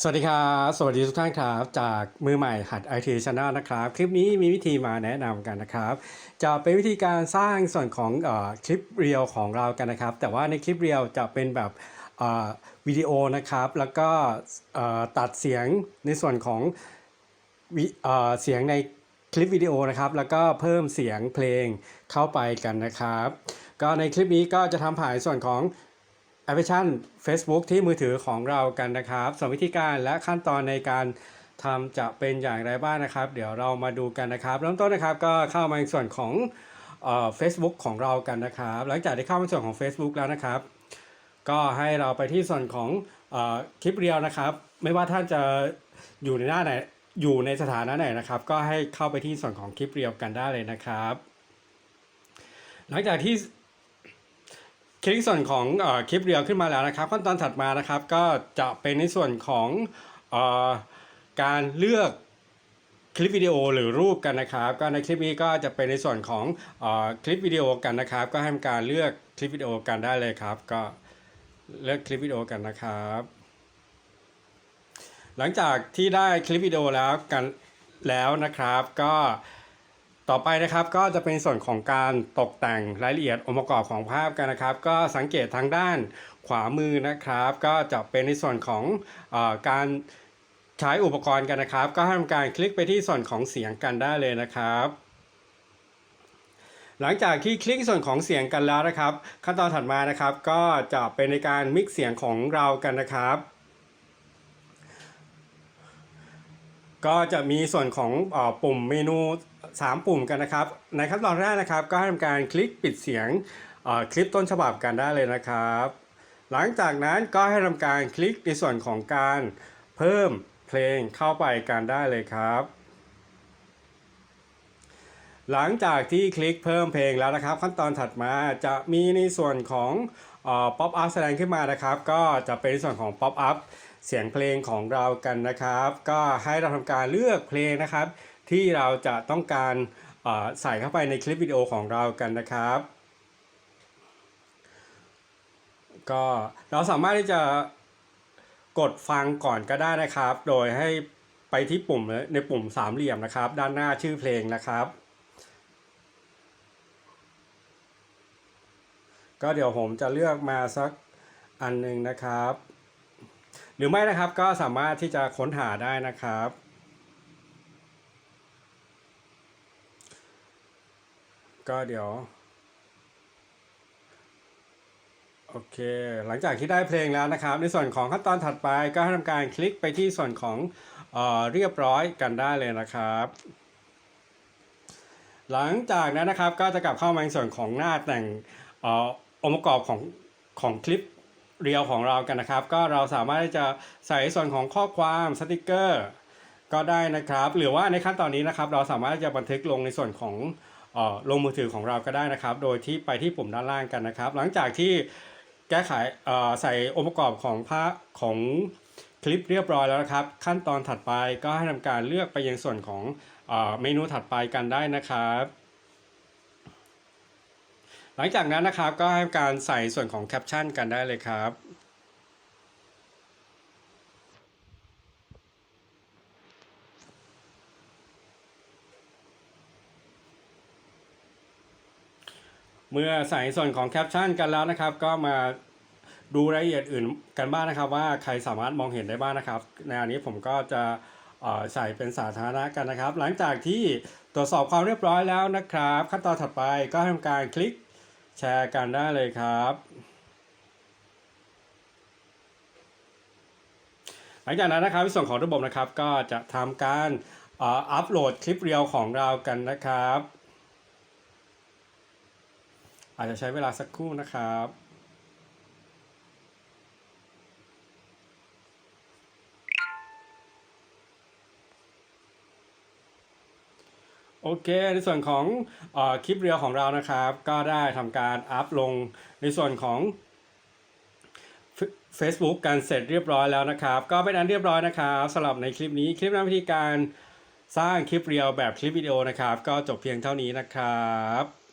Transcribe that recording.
สวัสดีครับสวัสดีทุกท่านครับจากมือใหม่หัด IT Channel นะครับ คลิปนี้มีวิธีมาแนะนำกันนะครับ จะเป็นวิธีการสร้างส่วนของอคลิปเรียวของเรากันนะครับ แต่ว่าในคลิปเรียวจะเป็นแบบวิดีโอนะครับ แล้วก็ตัดเสียงในส่วนของอเสียงในคลิปวิดีโอนะครับ แล้วก็เพิ่มเสียงเพลงเข้าไปกันนะครับ ก็ในคลิปนี้ก็จะทำผ่านส่วนของ แอปพลิเคชัน Facebook ที่มือถือของเรากันนะครับส่วนวิธีการและขั้นตอนในการทำจะเป็นอย่างไรบ้างนะครับ เดี๋ยวเรามาดูกันนะครับเริ่มต้นนะครับก็เข้ามาในส่วนของเอ่อ Facebook ของเรากันนะครับ หลังจากที่เข้ามาในส่วนของ Facebook แล้วนะครับ ก็ให้เราไปที่ส่วนของเออคลิปเรียวนะครับ ไม่ว่าท่านจะอยู่ในหน้าไหนอยู่ในสถานะไหนนะครับ ก็ให้เข้าไปที่ส่วนของคลิปเรียวกันได้เลยนะครับ หลังจากที่ คลิกส่วนของอคลิปเรียวขึ้นมาแล้วนะครับ ขั้นตอนถัดมานะครับก็จะเป็นในส่วนของอการเลือกคลิปวิดีโอหรือรูปกันนะครับ ก็ในคลิปนี้ก็จะเป็นในส่วนของอคลิปวิดีโอกันนะครับ ก็ให้การเลือกคลิปวิดีโอกันได้เลยครับ ก็เลือกคลิปวิดีโอกันนะครับ หลังจากที่ได้คลิปวิดีโอแล้วกันแล้วนะครับ ก็ ต่อไปนะครับก็จะเป็นส่วนของการตกแต่งรายละเอียดองค์ประกอบของภาพกันนะครับ ก็สังเกตทางด้านขวามือนะครับ ก็จะเป็นในส่วนของอการใช้อุปกรณ์กันนะครับ ก็ให้ทำการคลิกไปที่ส่วนของเสียงกันได้เลยนะครับหลังจากที่คลิกส่วนของเสียงกันแล้วนะครับ ขั้นตอนถัดมานะครับ ก็จะเป็นในการมิกเสียงของเรากันนะครับ ก็จะมีส่วนของอปุ่มเมนู 3 ปุ่มกันนะครับ ในขั้นตอนแรกนะครับ ก็ทำการคลิกปิดเสียงคลิปต้นฉบับกันได้เลยนะครับ หลังจากนั้นก็ให้ทำการคลิกในส่วนของการเพิ่มเพลงเข้าไปกันได้เลยครับ หลังจากที่คลิกเพิ่มเพลงแล้วนะครับ ขั้นตอนถัดมาจะมีในส่วนของป๊อปอัพแสดงขึ้นมานะครับ ก็จะเป็นในส่วนของป๊อปอัพ เสียงเพลงของเรากันนะครับ ก็ให้เราทำการเลือกเพลงนะครับ ที่เราจะต้องการใส่เข้าไปในคลิปวิดีโอของเรากันนะครับ ก็เราสามารถที่จะกดฟังก่อนก็ได้นะครับ โดยให้ไปที่ปุ่มในปุ่มสามเหลี่ยมนะครับ ด้านหน้าชื่อเพลงนะครับ ก็เดี๋ยวผมจะเลือกมาสักอันหนึ่งนะครับ หรือไม่นะครับก็สามารถที่จะค้นหาได้นะครับ ก็เดี๋ยวโอเค หลังจากที่ได้เพลงแล้วนะครับ ในส่วนของขั้นตอนถัดไปก็ให้ทำการคลิกไปที่ส่วนของเออเรียบร้อยกันได้เลยนะครับ หลังจากนั้นนะครับก็จะกลับเข้ามาในส่วนของหน้าแต่งออองค์ประกอบของของคลิป เรียวของเรากันนะครับ ก็เราสามารถที่จะใส่ส่วนของข้อความสติกเกอร์ก็ได้นะครับ หรือว่าในขั้นตอนนี้นะครับ เราสามารถจะบันทึกลงในส่วนของเอ่อลงมือถือของเราก็ได้นะครับ โดยที่ไปที่ปุ่มด้านล่างกันนะครับ หลังจากที่แก้ไขเอ่อใส่องค์ประกอบของภาพของคลิปเรียบร้อยแล้วนะครับ ขั้นตอนถัดไปก็ให้ทำการเลือกไปยังส่วนของเอ่อเมนูถัดไปกันได้นะครับ หลังจากนั้นนะครับก็ให้การใส่ส่วนของแคปชั่นกันได้เลยครับเมื่อใส่ส่วนของแคปชั่นกันแล้วนะครับ ก็มาดูรายละเอียดอื่นกันบ้างนะครับ ว่าใครสามารถมองเห็นได้บ้างนะครับ ในอันนี้ผมก็จะใส่เป็นสาธารณะกันนะครับ หลังจากที่ตรวจสอบความเรียบร้อยแล้วนะครับ ขั้นตอนถัดไปก็ทำการคลิก แชร์กันได้เลยครับ หลังจากนั้นนะครับในส่วนของระบบนะครับก็จะทำการอัปโหลดคลิปเรียวของเรากันนะครับ อาจจะใช้เวลาสักครู่นะครับ โอเค ในส่วนของอคลิปเรียวของเรานะครับ ก็ได้ทำการอัพลงในส่วนของ Facebook กันเสร็จเรียบร้อยแล้วนะครับ ก็เป็นอันเรียบร้อยนะครับสำหรับในคลิปนี้คลิปนำวิธีการสร้างคลิปเรียวแบบคลิปวิดีโอนะครับ ก็จบเพียงเท่านี้นะครับ